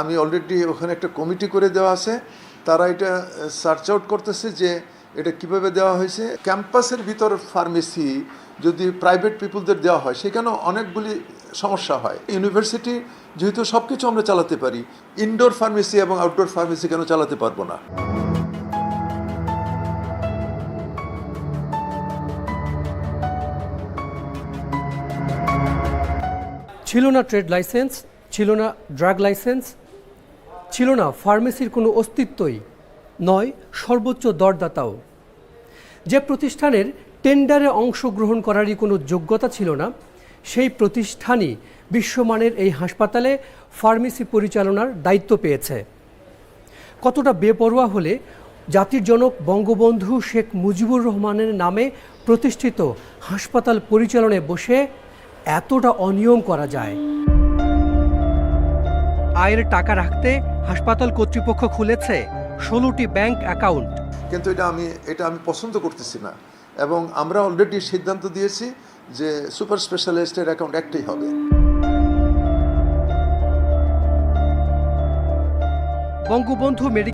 আমি অলরেডি ওখানে একটা কমিটি করে দেওয়া আছে। তারা এটা সার্চ আউট করতেছে যে এটা কীভাবে দেওয়া হয়েছে। ক্যাম্পাসের ভিতর ফার্মেসি যদি প্রাইভেট পিপুলদের দেওয়া হয়, সেখানেও অনেকগুলি সমস্যা হয়। ইউনিভার্সিটি যেহেতু সব কিছু আমরা চালাতে পারি ইনডোর ফার্মেসি এবং আউটডোর ফার্মেসি কেন চালাতে পারব না? ছিল না ট্রেড লাইসেন্স ছিল না ড্রাগ লাইসেন্স ছিল না ফার্মেসির কোনো অস্তিত্বই, নয় সর্বোচ্চ দরদাতাও। যে প্রতিষ্ঠানের টেন্ডারে অংশগ্রহণ করারই কোনো যোগ্যতা ছিল না, সেই প্রতিষ্ঠানই বিশ্বমানের এই হাসপাতালে ফার্মেসি পরিচালনার দায়িত্ব পেয়েছে। কতটা বেপরোয়া হলে জাতির জনক বঙ্গবন্ধু শেখ মুজিবুর রহমানের নামে প্রতিষ্ঠিত হাসপাতাল পরিচালনায় বসে এতটা অনিয়ম করা যায়। আয়ের টাকা রাখতে হাসপাতাল কর্তৃপক্ষ খুলেছে ষোলোটি ব্যাংক অ্যাকাউন্ট। কিন্তু এটা আমি এটা আমি পছন্দ করতেছি না। এবং আমরা অলরেডি সিদ্ধান্ত দিয়েছি যে সুপার স্পেশালিস্টের অ্যাকাউন্ট একটাই হবে। বঙ্গবন্ধু মেডিকেল